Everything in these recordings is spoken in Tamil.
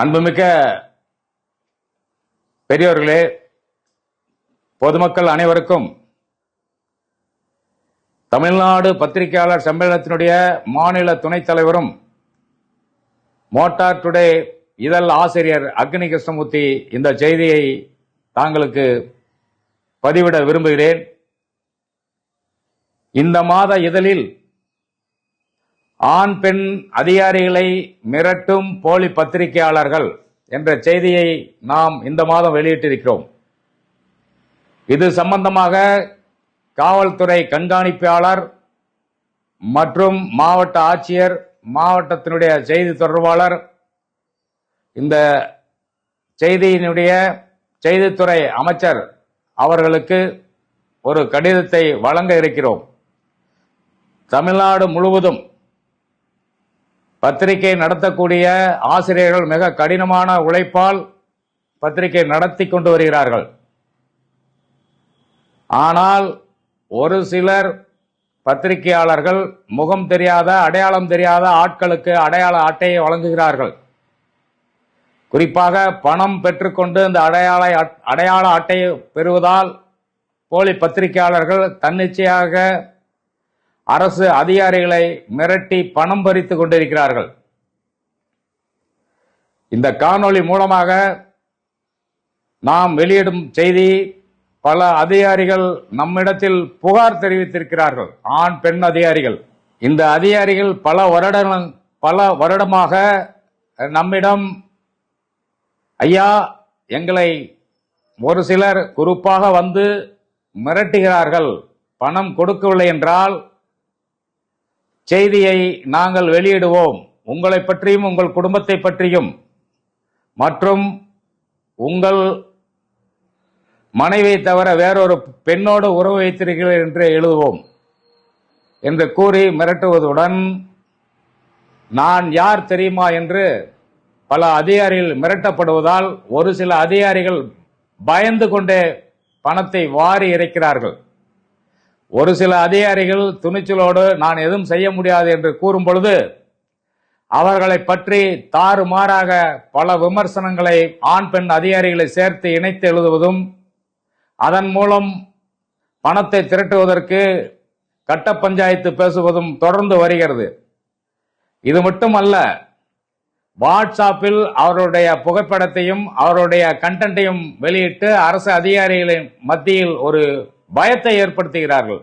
அன்புமிக்க பெரியோர்களே பொதுமக்கள் அனைவருக்கும் தமிழ்நாடு பத்திரிகையாளர் சம்மேளனத்தினுடைய மாநில துணைத் தலைவரும் மோட்டார் டுடே இதழ் ஆசிரியர் அக்னி கிருஷ்ணமூர்த்தி இந்த செய்தியை தாங்களுக்கு பதிவிட விரும்புகிறேன். இந்த மாத இதழில் ஆண் பெண் அதிகாரிகளை மிரட்டும் போலி பத்திரிகையாளர்கள் என்ற செய்தியை நாம் இந்த மாதம் வெளியிட்டிருக்கிறோம். இது சம்பந்தமாக காவல்துறை கண்காணிப்பாளர் மற்றும் மாவட்ட ஆட்சியர் மாவட்டத்தினுடைய செய்தி தொடர்பாளர் இந்த செய்தியினுடைய செய்தித்துறை அமைச்சர் அவர்களுக்கு ஒரு கடிதத்தை வழங்க இருக்கிறோம். தமிழ்நாடு முழுவதும் பத்திரிகை நடத்தக்கூடிய ஆசிரியர்கள் மிக கடினமான உழைப்பால் பத்திரிகை நடத்தி கொண்டு வருகிறார்கள். ஆனால் ஒரு சிலர் பத்திரிகையாளர்கள் முகம் தெரியாத அடையாளம் தெரியாத ஆட்களுக்கு அடையாள அட்டையை வழங்குகிறார்கள். குறிப்பாக பணம் பெற்றுக்கொண்டு இந்த அடையாள அட்- அடையாள அட்டையை பெறுவதால் போலி பத்திரிகையாளர்கள் தன்னிச்சையாக அரசு அதிகாரிகளை மிரட்டி பணம் பறித்து கொண்டிருக்கிறார்கள். இந்த காணொளி மூலமாக நாம் வெளியிடும் செய்தி பல அதிகாரிகள் நம்மிடத்தில் புகார் தெரிவித்திருக்கிறார்கள். ஆண் பெண் அதிகாரிகள். இந்த அதிகாரிகள் பல வருட பல வருடமாக நம்மிடம் ஐயா எங்களை ஒரு சிலர் குறிப்பாக வந்து மிரட்டுகிறார்கள். பணம் கொடுக்கவில்லை என்றால் செய்தியை நாங்கள் வெளியிடுவோம். உங்களை பற்றியும் உங்கள் குடும்பத்தை பற்றியும். மற்றும் உங்கள் மனைவியை தவிர வேறொரு பெண்ணோடு உறவு வைத்திருக்கிறீர்கள் என்று எழுதுவோம். என்று கூறி மிரட்டுவதுடன் நான் யார் தெரியுமா என்று பல அதிகாரிகள் மிரட்டப்படுவதால் ஒரு சில அதிகாரிகள் பயந்து கொண்டே பணத்தை வாரி இறைக்கிறார்கள். ஒரு சில அதிகாரிகள் துணிச்சலோடு நான் எதுவும் செய்ய முடியாது என்று கூறும் பொழுது அவர்களை பற்றி தாறுமாறாக பல விமர்சனங்களை ஆண் பெண் அதிகாரிகளை சேர்த்து இணைத்து எழுதுவதும் அதன் மூலம் பணத்தை திரட்டுவதற்கு கட்ட பஞ்சாயத்து பேசுவதும் தொடர்ந்து வருகிறது. இது மட்டுமல்ல வாட்ஸ்அப்பில் அவருடைய புகைப்படத்தையும் அவருடைய கண்டென்ட்டையும் வெளியிட்டு அரசு அதிகாரிகளின் மத்தியில் ஒரு பயத்தை ஏற்படுத்துகிறார்கள்.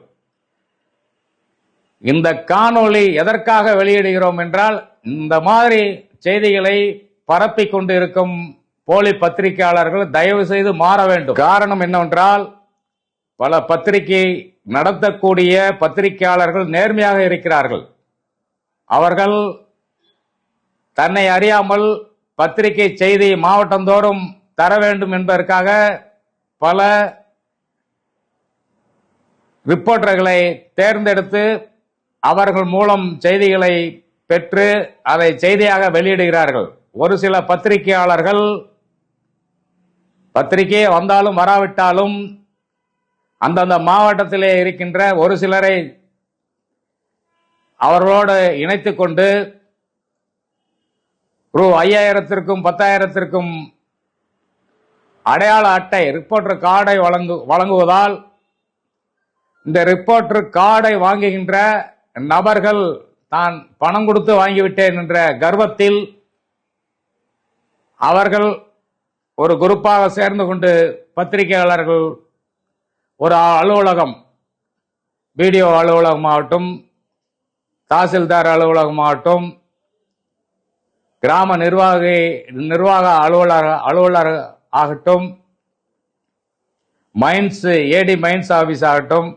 இந்த காணொளி எதற்காக வெளியிடுகிறோம் என்றால் இந்த மாதிரி செய்திகளை பரப்பி கொண்டிருக்கும் போலி பத்திரிகையாளர்கள் தயவு செய்து மாற வேண்டும். காரணம் என்னவென்றால் பல பத்திரிகை நடத்தக்கூடிய பத்திரிகையாளர்கள் நேர்மையாக இருக்கிறார்கள். அவர்கள் தன்னை அறியாமல் பத்திரிகை செய்தி மாவட்டந்தோறும் தர வேண்டும் என்பதற்காக பல ரிப்போர்ட்டர்களை தேர்ந்தெடுத்து அவர்கள் மூலம் செய்திகளை பெற்று அதை செய்தியாக வெளியிடுகிறார்கள். ஒரு சில பத்திரிகையாளர்கள் பத்திரிகை வந்தாலும் வராவிட்டாலும் அந்தந்த மாவட்டத்திலே இருக்கின்ற ஒரு சிலரை அவர்களோடு இணைத்துக் கொண்டு ரூ ஐயாயிரத்திற்கும் பத்தாயிரத்திற்கும் அடையாள அட்டை ரிப்போர்ட்டர் கார்டை வழங்கு வழங்குவதால் இந்த ரிப்போர்ட்டர் கார்டை வாங்குகின்ற நபர்கள் தான் பணம் கொடுத்து வாங்கிவிட்டேன் என்ற கர்வத்தில் அவர்கள் ஒரு குரூப்பாக சேர்ந்து கொண்டு பத்திரிகையாளர்கள் ஒரு அலுவலகம் பிடிஓ அலுவலகமாகட்டும் தாசில்தார் அலுவலகமாகட்டும் கிராம நிர்வாகி நிர்வாக அலுவலர் அலுவலர் ஆகட்டும் மைன்ஸ் ஏடி மைன்ஸ் ஆபீஸ் ஆகட்டும்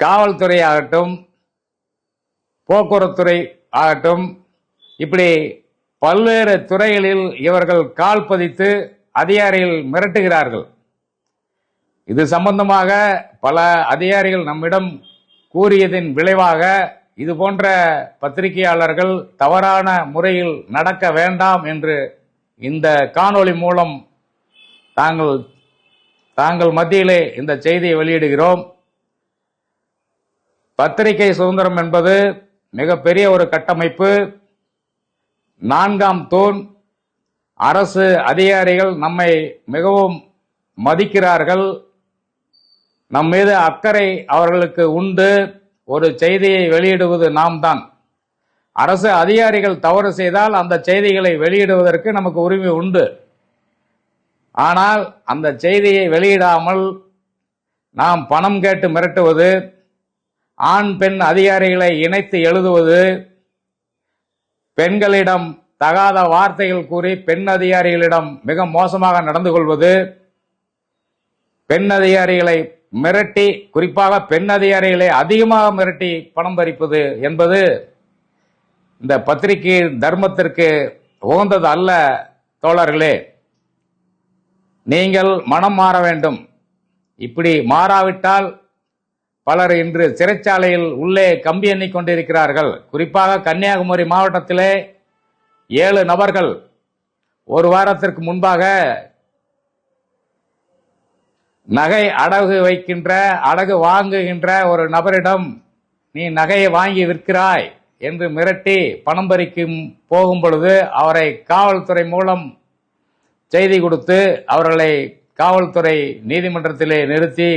காவல்துறை ஆகட்டும் போக்குவரத்துறை ஆகட்டும் இப்படி பல்வேறு துறைகளில் இவர்கள் கால் பதித்து அதிகாரிகள் மிரட்டுகிறார்கள். இது சம்பந்தமாக பல அதிகாரிகள் நம்மிடம் கூறியதின் விளைவாக இது போன்ற பத்திரிகையாளர்கள் தவறான முறையில் நடக்க வேண்டாம் என்று இந்த காணொளி மூலம் தாங்கள் தாங்கள் மத்தியிலே இந்த செய்தியை வெளியிடுகிறோம். பத்திரிகை சுதந்திரம் என்பது மிகப்பெரிய ஒரு கட்டமைப்பு. நான்காம் தூண். அரசு அதிகாரிகள் நம்மை மிகவும் மதிக்கிறார்கள். நம் மீது அக்கறை அவர்களுக்கு உண்டு. ஒரு செய்தியை வெளியிடுவது நாம் தான். அரசு அதிகாரிகள் தவறு செய்தால் அந்த செய்திகளை வெளியிடுவதற்கு நமக்கு உரிமை உண்டு. ஆனால் அந்த செய்தியை வெளியிடாமல் நாம் பணம் கேட்டு மிரட்டுவது ஆண் பெண் அதிகாரிகளை இணைத்து எழுதுவது பெண்களிடம் தகாத வார்த்தைகள் கூறி பெண் அதிகாரிகளிடம் மிக மோசமாக நடந்து கொள்வது பெண் அதிகாரிகளை மிரட்டி குறிப்பாக பெண் அதிகாரிகளை அதிகமாக மிரட்டி பணம் பறிப்பது என்பது இந்த பத்திரிகை தர்மத்திற்கு உகந்தது அல்ல தோழர்களே. நீங்கள் மனம் மாற வேண்டும். இப்படி மாறாவிட்டால் பலர் இன்று சிறைச்சாலையில் உள்ளே கம்பி எண்ணிக் கொண்டிருக்கிறார்கள். குறிப்பாக கன்னியாகுமரி மாவட்டத்திலே ஏழு நபர்கள் ஒரு வாரத்திற்கு முன்பாக நகை அடகு வைக்கின்ற அடகு வாங்குகின்ற ஒரு நபரிடம் நீ நகையை வாங்கி விற்கிறாய் என்று மிரட்டி பணம் பறிக்கும் போகும் பொழுது அவரை காவல்துறை மூலம் செய்தி கொடுத்து அவர்களை காவல்துறை நீதிமன்றத்திலே நிறுத்தி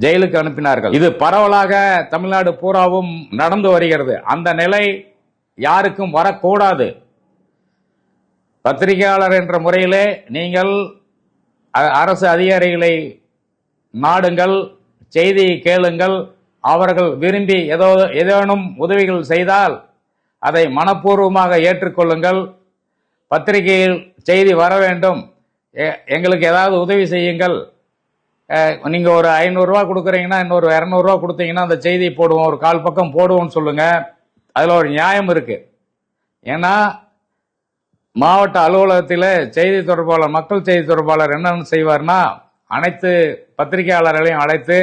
ஜெயிலுக்கு அனுப்பினார்கள். இது பரவலாக தமிழ்நாடு பூராவும் நடந்து வருகிறது. அந்த நிலை யாருக்கும் வரக்கூடாது. பத்திரிகையாளர் என்ற முறையிலே நீங்கள் அரசு அதிகாரிகளை நாடுங்கள் செய்தி கேளுங்கள் அவர்கள் விரும்பி ஏதோ ஏதேனும் உதவிகள் செய்தால் அதை மனப்பூர்வமாக ஏற்றுக்கொள்ளுங்கள். பத்திரிகையில் செய்தி வர வேண்டும். எ- எங்களுக்கு ஏதாவது உதவி செய்யுங்கள். நீங்கள் நீங்க ஒரு ஐநூறுரூவா கொடுக்குறீங்கன்னா இன்னொரு இரநூறுவா கொடுத்தீங்கன்னா அந்த செய்தி போடுவோம் ஒரு கால் பக்கம் போடுவோம்னு சொல்லுங்க. அதில் ஒரு நியாயம் இருக்கு. ஏன்னா மாவட்ட அலுவலகத்தில் செய்தி தொடர்பாளர் மக்கள் செய்தி தொடர்பாளர் என்னென்னு செய்வார்னா அனைத்து பத்திரிகையாளர்களையும் அழைத்து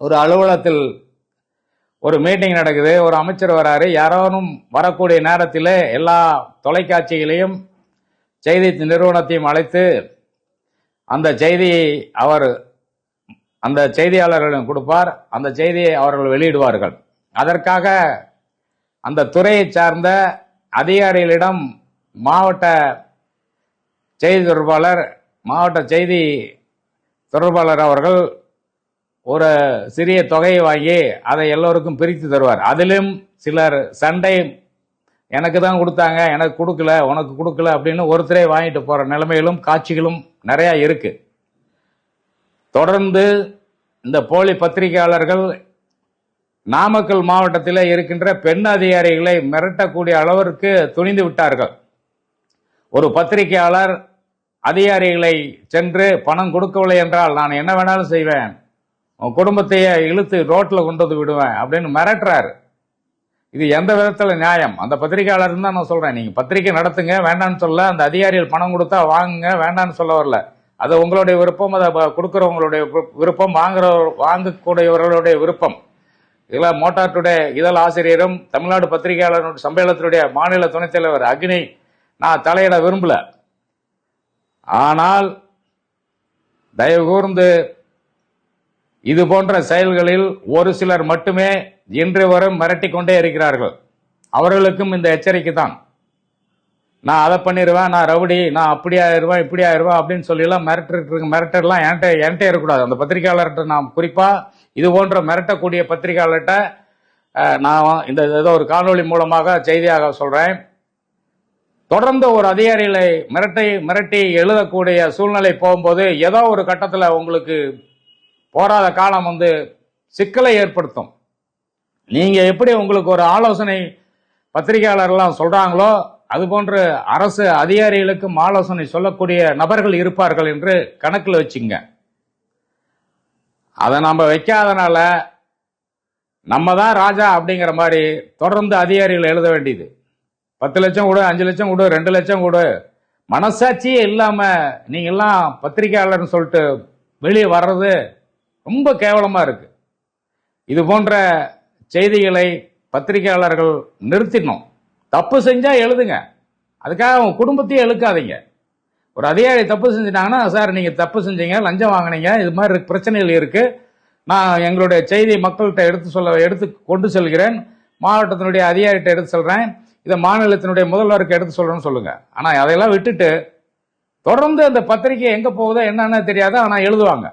ஒரு அலுவலகத்தில் ஒரு மீட்டிங் நடக்குது. ஒரு அமைச்சர் வராரு. யாரோனும் வரக்கூடிய நேரத்தில் எல்லா தொலைக்காட்சிகளையும் செய்தி நிறுவனத்தையும் அழைத்து அந்த செய்தியை அவர் அந்த செய்தியாளர்களிடம் கொடுப்பார். அந்த செய்தியை அவர்கள் வெளியிடுவார்கள். அதற்காக அந்த துறையை சார்ந்த அதிகாரிகளிடம் மாவட்ட செய்தி தொடர்பாளர் மாவட்ட செய்தி தொடர்பாளர் அவர்கள் ஒரு சிறிய தொகையை வாங்கி அதை எல்லோருக்கும் பிரித்து தருவார். அதிலும் சிலர் சண்டை எனக்கு தான் கொடுத்தாங்க எனக்கு கொடுக்கல உனக்கு கொடுக்கல அப்படின்னு ஒருத்தரே வாங்கிட்டு போகிற நிலைமையிலும் காட்சிகளும் நிறையா இருக்குது தொடர்ந்து இந்த போலி பத்திரிகையாளர்கள் நாமக்கல் மாவட்டத்தில் இருக்கின்ற பெண் அதிகாரிகளை மிரட்டக்கூடிய அளவிற்கு துணிந்து விட்டார்கள். ஒரு பத்திரிகையாளர் அதிகாரிகளை சென்று பணம் கொடுக்கவில்லை என்றால் நான் என்ன வேணாலும் செய்வேன் உன் குடும்பத்தையே இழுத்து ரோட்டில் கொண்டு வந்து விடுவேன் அப்படின்னு மிரட்டுறாரு. இது எந்த விதத்துல நியாயம்? அந்த பத்திரிகையாளர் தான் நான் சொல்றேன். நீங்க பத்திரிகை நடத்துங்க வேண்டாம்னு சொல்ல அந்த அதிகாரிகள் பணம் கொடுத்தா வாங்குங்க வேண்டாம்னு சொல்ல வரல. அது உங்களுடைய விருப்பம் அதை ப- கொடுக்கறவங்களுடைய விருப்பம் வாங்குற வாங்கக்கூடியவர்களுடைய விருப்பம். இதில் மோட்டார் டுடே இதழ் ஆசிரியரும் தமிழ்நாடு பத்திரிகையாளர் சம்மேளனத்தினுடைய மாநில துணைத் தலைவர் அக்னி நான் தலையிட விரும்பல. ஆனால் தயவு கூர்ந்து இது போன்ற செயல்களில் ஒரு சிலர் மட்டுமே இன்று வரும் மிரட்டி கொண்டே இருக்கிறார்கள். அவர்களுக்கும் இந்த எச்சரிக்கை தான் நான் அதை பண்ணிடுவேன் நான் ரவுடி நான் அப்படி ஆயிடுவேன் இப்படி ஆயிடுவேன் அப்படின்னு சொல்லிலாம் மிரட்டிட்டு மிரட்டெல்லாம் என்கிட்ட என்கிட்ட இருக்கக்கூடாது. அந்த பத்திரிகையாளர்கிட்ட நான் குறிப்பாக இது போன்ற மிரட்டக்கூடிய பத்திரிகையாளர்கிட்ட நான் இந்த ஏதோ ஒரு காணொளி மூலமாக செய்தியாக சொல்கிறேன் தொடர்ந்து ஒரு அதிகாரிகளை மிரட்டி மிரட்டி எழுதக்கூடிய சூழ்நிலை போகும்போது ஏதோ ஒரு கட்டத்தில் உங்களுக்கு போராத காலம் வந்து சிக்கலை ஏற்படுத்தும். நீங்க எப்படி உங்களுக்கு ஒரு ஆலோசனை பத்திரிகையாளர்லாம் சொல்றாங்களோ அது போன்று அரசு அதிகாரிகளுக்கும் ஆலோசனை சொல்லக்கூடிய நபர்கள் இருப்பார்கள் என்று கணக்கில் வச்சுங்க. அதை நம்ம வைக்காதனால நம்ம தான் ராஜா அப்படிங்கிற மாதிரி தொடர்ந்து அதிகாரிகள் எழுத வேண்டியது. பத்து லட்சம் கொடு அஞ்சு லட்சம் கொடு ரெண்டு லட்சம் கொடு. மனசாட்சியே இல்லாம நீங்க எல்லாம் பத்திரிகையாளர்னு சொல்லிட்டு வெளியே வர்றது ரொம்ப கேவலமா இருக்கு. இது போன்ற செய்திகளை பத்திரிகையாளர்கள் நிறுத்திடணும். தப்பு செஞ்சா எழுதுங்க. அதுக்காக அவங்க குடும்பத்தையே எழுக்காதீங்க. ஒரு அதிகாரி தப்பு செஞ்சிட்டாங்கன்னா சார் நீங்க தப்பு செஞ்சீங்க லஞ்சம் வாங்குனீங்க இது மாதிரி பிரச்சனைகள் இருக்கு. நான் எங்களுடைய செய்தி மக்கள்கிட்ட எடுத்து சொல்ல எடுத்து கொண்டு செல்கிறேன். மாவட்டத்தினுடைய அதிகாரிகிட்ட எடுத்து சொல்றேன். இதை மாநிலத்தினுடைய முதல்வருக்கு எடுத்து சொல்றேன்னு சொல்லுங்க. ஆனால் அதையெல்லாம் விட்டுட்டு தொடர்ந்து அந்த பத்திரிகை எங்க போகுதோ என்னன்னு தெரியாதோ ஆனால் எழுதுவாங்க.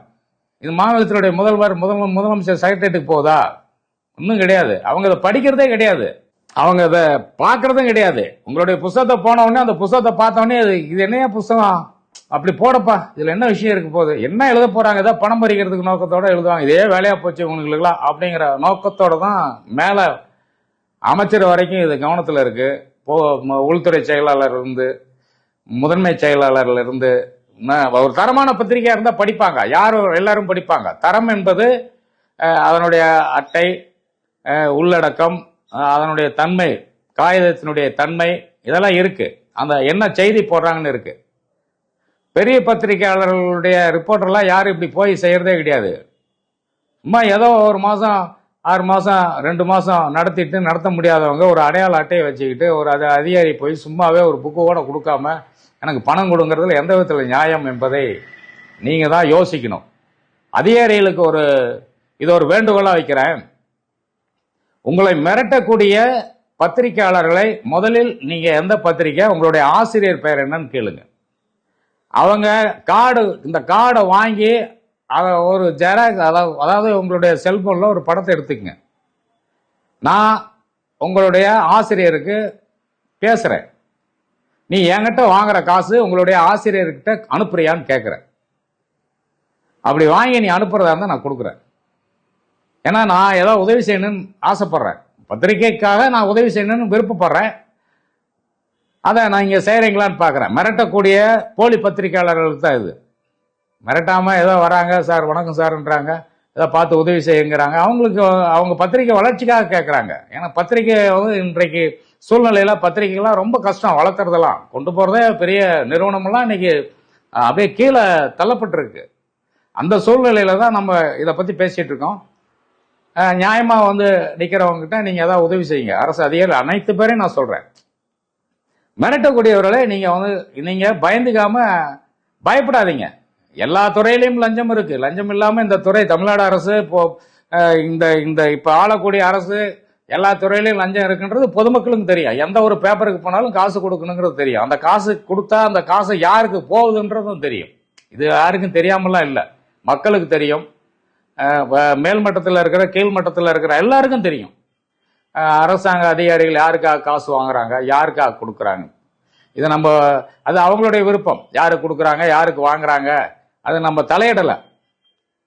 இது மாநிலத்தினுடைய முதல்வர் முதல் முதலமைச்சர் செக்ரட்டரியேட்டுக்கு போகுதா? ஒன்றும் கிடையாது. அவங்க அதை படிக்கிறதே கிடையாது. அவங்க அதை பார்க்கறதும் கிடையாது. உங்களுடைய புஸ்தகத்தை போன அந்த புஸ்தகத்தை பார்த்த அது இது என்னையா புஸ்தகம்? அப்படி போடப்பா. இதுல என்ன விஷயம் இருக்கு போகுது? என்ன எழுத போறாங்க? ஏதோ பணம் பறிக்கிறதுக்கு நோக்கத்தோட எழுதுவாங்க. இதே வேலையா போச்சு உங்களுக்குலாம் அப்படிங்கிற நோக்கத்தோட தான் மேல அமைச்சர் வரைக்கும் இது கவனத்துல இருக்கு. போ உள்துறை செயலாளர் இருந்து முதன்மை செயலாளர்ல இருந்து ஒரு தரமான பத்திரிகையா இருந்தா படிப்பாங்க. யாரும் எல்லாரும் படிப்பாங்க. தரம் என்பது அதனுடைய அட்டை உள்ளடக்கம் அதனுடைய தன்மை காகிதத்தினுடைய தன்மை இதெல்லாம் இருக்கு. அந்த என்ன செய்தி போடுறாங்கன்னு இருக்கு. பெரிய பத்திரிகையாளர்களுடைய ரிப்போர்ட்டர்லாம் யாரும் இப்படி போய் செய்யறதே கிடையாது. சும்மா ஏதோ ஒரு மாதம் ஆறு மாதம் ரெண்டு மாதம் நடத்திட்டு நடத்த முடியாதவங்க ஒரு அடையாள அட்டையை வச்சுக்கிட்டு ஒரு அது அதிகாரி போய் சும்மாவே ஒரு புக்கு கூட கொடுக்காம எனக்கு பணம் கொடுங்கறதுல எந்த விதத்தில் நியாயம் என்பதை நீங்கள் தான் யோசிக்கணும். அதிகாரிகளுக்கு ஒரு இது ஒரு வேண்டுகோளாக வைக்கிறேன். உங்களை மிரட்டக்கூடிய பத்திரிகையாளர்களை முதலில் நீங்க எந்த பத்திரிக்கை உங்களுடைய ஆசிரியர் பெயர் என்னன்னு கேளுங்க. அவங்க கார்டு இந்த கார்டை வாங்கி அதை ஒரு ஜெராக்ஸ் அதாவது அதாவது உங்களுடைய செல்போனில் ஒரு படத்தை எடுத்துக்கங்க. நான் உங்களுடைய ஆசிரியருக்கு பேசுகிறேன் நீ என்கிட்ட வாங்குற காசு உங்களுடைய ஆசிரியர்கிட்ட அனுப்புறியான்னு கேட்குறேன் அப்படி வாங்கி நீ அனுப்புறதா இருந்தால் நான் கொடுக்குறேன். ஏன்னா நான் ஏதோ உதவி செய்யணும்னு ஆசைப்படுறேன். பத்திரிக்கைக்காக நான் உதவி செய்யணும்னு விருப்பப்படுறேன். அதை நான் இங்கே செய்கிறீங்களான்னு பார்க்குறேன். மிரட்டக்கூடிய போலி பத்திரிக்கையாளர்களுக்கு தான் இது. மிரட்டாமல் ஏதோ வராங்க சார் வணக்கம் சார்ன்றாங்க. ஏதோ பார்த்து உதவி செய்யுங்கிறாங்க. அவங்களுக்கு அவங்க பத்திரிக்கை வளர்ச்சிக்காக கேட்குறாங்க ஏன்னா பத்திரிக்கை வந்து இன்றைக்கு சூழ்நிலையில் பத்திரிகைலாம் ரொம்ப கஷ்டம் வளர்த்துறதெல்லாம் கொண்டு போகிறதே பெரிய நிறுவனமெல்லாம் இன்னைக்கு அப்படியே கீழே தள்ளப்பட்டிருக்கு. அந்த சூழ்நிலையில் தான் நம்ம இதை பற்றி பேசிகிட்டு இருக்கோம். நியாயமாக நியாயமா வந்து நிற்கிறவங்ககிட்ட நீங்கள் ஏதாவது உதவி செய்யுங்க. அரசு அதிகாரிகள் அனைத்து பேரையும் நான் சொல்கிறேன் மிரட்டக்கூடியவர்களை நீங்க வந்து நீங்க பயந்துக்காம பயப்படாதீங்க. எல்லா துறையிலையும் லஞ்சம் இருக்கு. லஞ்சம் இல்லாம இந்த துறை தமிழ்நாடு அரசு இப்போ இந்த இந்த இப்ப ஆளக்கூடிய அரசு எல்லா துறையிலையும் லஞ்சம் இருக்குன்றது பொதுமக்களுக்கும் தெரியும். எந்த ஒரு பேப்பருக்கு போனாலும் காசு கொடுக்கணுங்கிறது தெரியும். அந்த காசு கொடுத்தா அந்த காசு யாருக்கு போகுதுன்றதும் தெரியும். இது யாருக்கும் தெரியாமலாம் இல்லை. மக்களுக்கு தெரியும். மேல் மட்டத்தில் மேல்மட்டத்தில் இருக்கிற கீழ்மட்டத்தில் இருக்கிற எல்லாருக்கும் தெரியும். அரசாங்க அதிகாரிகள் யாருக்காக காசு வாங்குறாங்க யாருக்காக கொடுக்குறாங்க. இது நம்ம அது அவங்களுடைய விருப்பம். யாருக்கு கொடுக்குறாங்க யாருக்கு வாங்குறாங்க அது நம்ம தலையிடலை.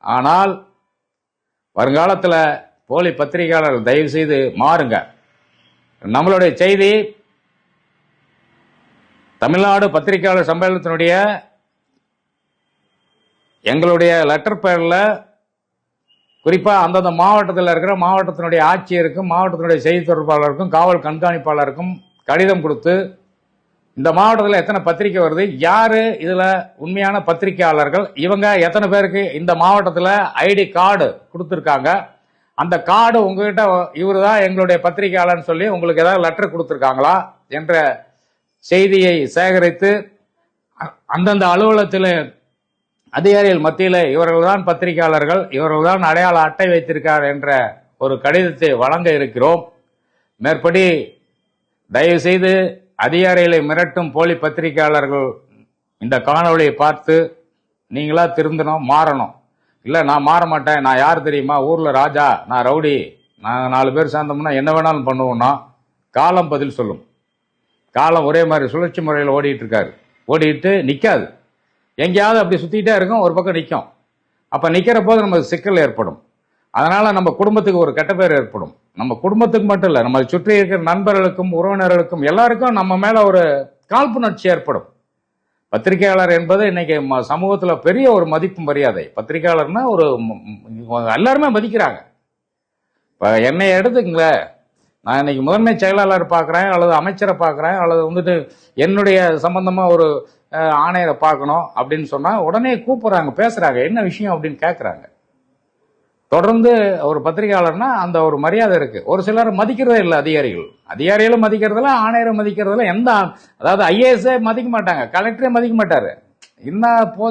ஆனால் வருங்காலத்தில் போலி பத்திரிகையாளர்கள் தயவு செய்து மாறுங்க. நம்மளுடைய செய்தி தமிழ்நாடு பத்திரிகையாளர் சம்மேளனத்தினுடைய எங்களுடைய லெட்டர் பேரில் குறிப்பாக அந்தந்த மாவட்டத்தில் இருக்கிற மாவட்டத்தினுடைய ஆட்சியருக்கும் மாவட்டத்தினுடைய செய்தி தொடர்பாளருக்கும் காவல் கண்காணிப்பாளருக்கும் கடிதம் கொடுத்து இந்த மாவட்டத்தில் எத்தனை பத்திரிக்கை வருது? யார் இதில் உண்மையான பத்திரிக்கையாளர்கள் இவங்க எத்தனை பேருக்கு இந்த மாவட்டத்தில் ஐடி கார்டு கொடுத்துருக்காங்க? அந்த கார்டு உங்ககிட்ட இவர் தான் எங்களுடைய பத்திரிகையாளர்னு சொல்லி உங்களுக்கு ஏதாவது லெட்டர் கொடுத்துருக்காங்களா? என்ற செய்தியை சேகரித்து அ- அந்தந்த அலுவலகத்தில் அதிகாரிகள் மத்தியில் இவர்கள்தான் பத்திரிகையாளர்கள் இவர்கள்தான் அடையாள அட்டை வைத்திருக்கார் என்ற ஒரு கடிதத்தை வழங்க இருக்கிறோம். மேற்படி தயவு செய்து அதிகாரிகளை மிரட்டும் போலி பத்திரிகையாளர்கள் இந்த காணொளியை பார்த்து நீங்களா திருந்தணும் மாறணும். இல்லை நான் மாற மாட்டேன். நான் யார் தெரியுமா? ஊரில் ராஜா நான் ரவுடி. நான் நாலு பேர் சேர்ந்தோம்னா என்ன வேணாலும் பண்ணுவோம்னா காலம் பதில் சொல்லும். காலம் ஒரே மாதிரி சுழற்சி முறையில் ஓடிட்டு இருக்காரு. ஓடிட்டு நிற்காது எங்கேயாவது அப்படி சுற்றிட்டே இருக்கும் ஒரு பக்கம் நிற்கும் அப்போ நிற்கிற போது நமக்கு சிக்கல் ஏற்படும். அதனால் நம்ம குடும்பத்துக்கு ஒரு கெட்ட பேர் ஏற்படும். நம்ம குடும்பத்துக்கு மட்டும் இல்லை நம்ம சுற்றி இருக்கிற நண்பர்களுக்கும் உறவினர்களுக்கும் எல்லாருக்கும் நம்ம மேலே ஒரு காழ்ப்புணர்ச்சி ஏற்படும். பத்திரிகையாளர் என்பது இன்னைக்கு ம- சமூகத்தில் பெரிய ஒரு மதிப்பு மரியாதை. பத்திரிகையாளர்னா ஒரு எல்லாருமே மதிக்கிறாங்க. இப்போ என்னை எடுத்துங்களேன் நான் இன்னைக்கு முதன்மை செயலாளர் பார்க்குறேன் அல்லது அமைச்சரை பார்க்குறேன் அல்லது வந்துட்டு என்னுடைய சம்பந்தமாக ஒரு ஆணையரை பார்க்கணும் அப்படின்னு சொன்னால் உடனே கூப்பிட்றாங்க பேசுகிறாங்க என்ன விஷயம் அப்படின்னு கேட்குறாங்க தொடர்ந்து ஒரு பத்திரிகையாளர்னா அந்த ஒரு மரியாதை இருக்கு. ஒரு சிலர் மதிக்கிறதே இல்லை அதிகாரிகள். அதிகாரிகளும் மதிக்கிறதில்ல ஆணையரை மதிக்கிறதில்ல எந்த அதாவது ஐஏஎஸ்ஸே மதிக்க மாட்டாங்க கலெக்டரே மதிக்க மாட்டாரு. என்ன போ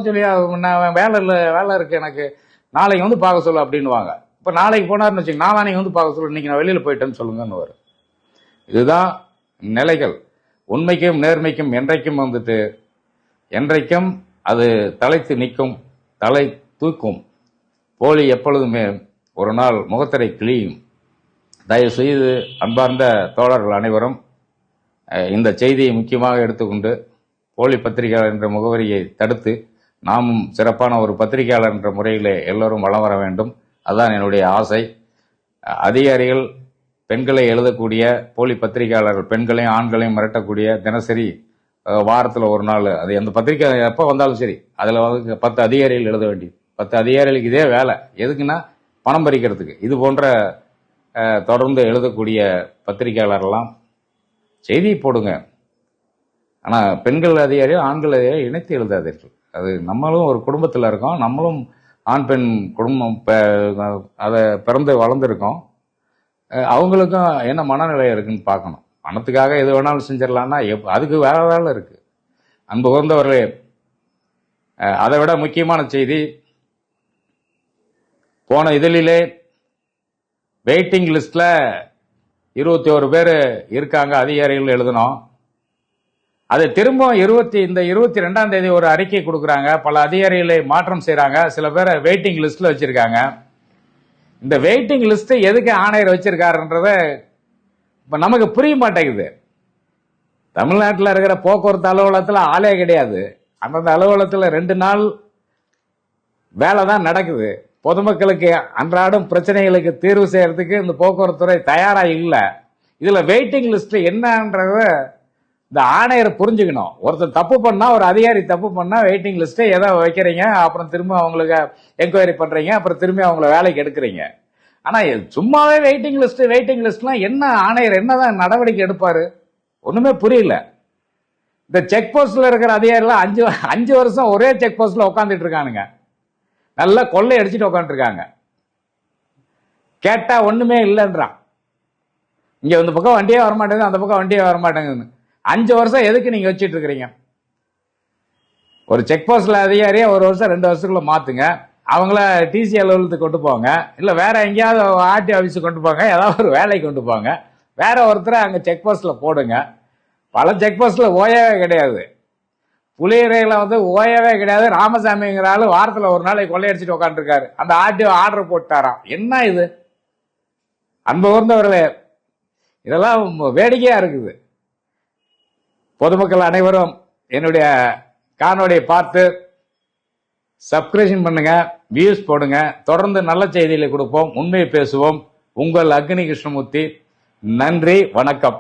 நான் வேலை இல்லை வேலை இருக்கு எனக்கு நாளைக்கு வந்து பார்க்க சொல்லு அப்படின்னுவாங்க. இப்போ நாளைக்கு போனார்னு வச்சுக்கோங்க நான் நீங்க வந்து பார்க்க சொல்ல இன்னைக்கு நான் வெளியில் போயிட்டேன்னு சொல்லுங்கன்னு வரும் இதுதான் நிலைகள். உண்மைக்கும் நேர்மைக்கும் என்றைக்கும் வந்துட்டு என்றைக்கும் அது தலைத்து நிற்கும் தலை தூக்கும். போலி எப்பொழுதுமே ஒரு நாள் முகத்தரை கிழியும். தயவு செய்து அன்பார்ந்த தோழர்கள் அனைவரும் இந்த செய்தியை முக்கியமாக எடுத்துக்கொண்டு போலி பத்திரிகையாளர் என்ற முகவரியை தடுத்து நாமும் சிறப்பான ஒரு பத்திரிகையாளர் என்ற முறையிலே எல்லோரும் வளம் வர வேண்டும். அதுதான் என்னுடைய ஆசை. அதிகாரிகள் பெண்களை எழுதக்கூடிய போலி பத்திரிகையாளர்கள் பெண்களையும் ஆண்களையும் மிரட்டக்கூடிய தினசரி வாரத்தில் ஒரு நாள். அது எந்த பத்திரிக்கை எப்போ வந்தாலும் சரி அதில் வந்து பத்து அதிகாரிகள் எழுத வேண்டியது. பத்து அதிகாரிகளுக்கு இதே வேலை. எதுக்குன்னா பணம் பறிக்கிறதுக்கு. இது போன்ற தொடர்ந்து எழுதக்கூடிய பத்திரிகையாளர்லாம் செய்தி போடுங்க. ஆனால் பெண்கள் அதிகாரியும் ஆண்கள் அதிகாரியும் இணைத்து எழுதாதீர்கள். அது நம்மளும் ஒரு குடும்பத்தில் இருக்கோம். நம்மளும் ஆண் பெண் குடும்பம் அதை பிறந்து வளர்ந்துருக்கோம். அவங்களுக்கும் என்ன மனநிலை இருக்குன்னு பார்க்கணும். பணத்துக்காக எது வேணாலும் செஞ்சிடலான்னா எப் அதுக்கு வேற வேலை இருக்குது அன்பு உகந்தவர்களே அதை விட முக்கியமான செய்தி போன இதழிலே வெயிட்டிங் லிஸ்ட்டில் இருபத்தி ஒரு பேர் இருக்காங்க அதிகாரிகள் எழுதணும். அது திரும்ப இருபத்தி இந்த இருபத்தி ரெண்டாம் தேதி ஒரு அறிக்கை கொடுக்குறாங்க. பல அதிகாரிகளை மாற்றம் செய்கிறாங்க சில பேரை வெயிட்டிங் லிஸ்ட்ல வச்சிருக்காங்க. இந்த வெயிட்டிங் லிஸ்ட்டு எதுக்கு ஆணையர் வச்சிருக்காருன்றத இப்போ நமக்கு புரிய மாட்டேங்குது. தமிழ்நாட்டில் இருக்கிற போக்குவரத்து அலுவலகத்தில் ஆளே கிடையாது. அந்தந்த அலுவலகத்தில் ரெண்டு நாள் வேலை தான் நடக்குது. பொதுமக்களுக்கு அன்றாடம் பிரச்சனைகளுக்கு தீர்வு செய்யறதுக்கு இந்த போக்குவரத்து துறை தயாராக இல்லை. இதில் வெயிட்டிங் லிஸ்ட்டு என்னன்றத இந்த ஆணையர் புரிஞ்சுக்கணும். ஒருத்தர் தப்பு பண்ணா ஒரு அதிகாரி தப்பு பண்ணா வெயிட்டிங் லிஸ்ட் ஏதோ வைக்கிறீங்க அப்புறம் திரும்ப அவங்களுக்கு என்கொயரி பண்றீங்க அப்புறம் திரும்பி அவங்கள வேலைக்கு எடுக்கிறீங்க. ஆனா சும்மாவே வெயிட்டிங் லிஸ்ட் வெயிட்டிங் லிஸ்ட்லாம் என்ன ஆணையர் என்னதான் நடவடிக்கை எடுப்பாரு? ஒண்ணுமே புரியல. இந்த செக் போஸ்ட்ல இருக்கிற அதிகாரிலாம் அஞ்சு அஞ்சு வருஷம் ஒரே செக் போஸ்ட்ல உட்காந்துட்டு இருக்கானுங்க. நல்லா கொள்ளை அடிச்சுட்டு உட்காந்துருக்காங்க கேட்டா ஒண்ணுமே இல்லைன்றான். இங்க இந்த பக்கம் வண்டியே வரமாட்டேங்குது அந்த பக்கம் வண்டியே வரமாட்டேங்குதுன்னு. அஞ்சு வருஷம் எதுக்கு நீங்க வச்சுட்டு இருக்கிறீங்க? ஒரு செக் போஸ்ட்ல அதிகாரியை ஒரு வருஷம் ரெண்டு வருஷத்துக்குள்ள மாத்துங்க. அவங்கள டிசி அலுவலகத்துக்கு கொண்டு போங்க. இல்ல வேற எங்கேயாவது ஆர்டி ஆஃபீஸுக்கு கொண்டு போங்க. ஏதாவது ஒரு வேலைக்கு கொண்டு போங்க. வேற ஒருத்தரை அங்க செக் போஸ்ட்ல போடுங்க. பல செக் போஸ்ட்ல ஓயவே கிடையாது. புளியறையில வந்து ஓயவே கிடையாது. ராமசாமிங்கிற ஆளு வாரத்துல ஒரு நாளைக்கு கொள்ளையடிச்சிட்டு உட்காந்துருக்காரு அந்த ஆர்டிஓ ஆர்டர் போட்டாராம். என்ன இது? அன்பு கூர்ந்தவர்களே இதெல்லாம் வேடிக்கையா இருக்குது. பொதுமக்கள் அனைவரும் என்னுடைய காணொலியை பார்த்து சப்ஸ்கிரிப்ஷன் பண்ணுங்க வியூஸ் போடுங்க. தொடர்ந்து நல்ல செய்திகளை கொடுப்போம் உண்மையை பேசுவோம். உங்கள் அக்னி கிருஷ்ணமூர்த்தி நன்றி வணக்கம்.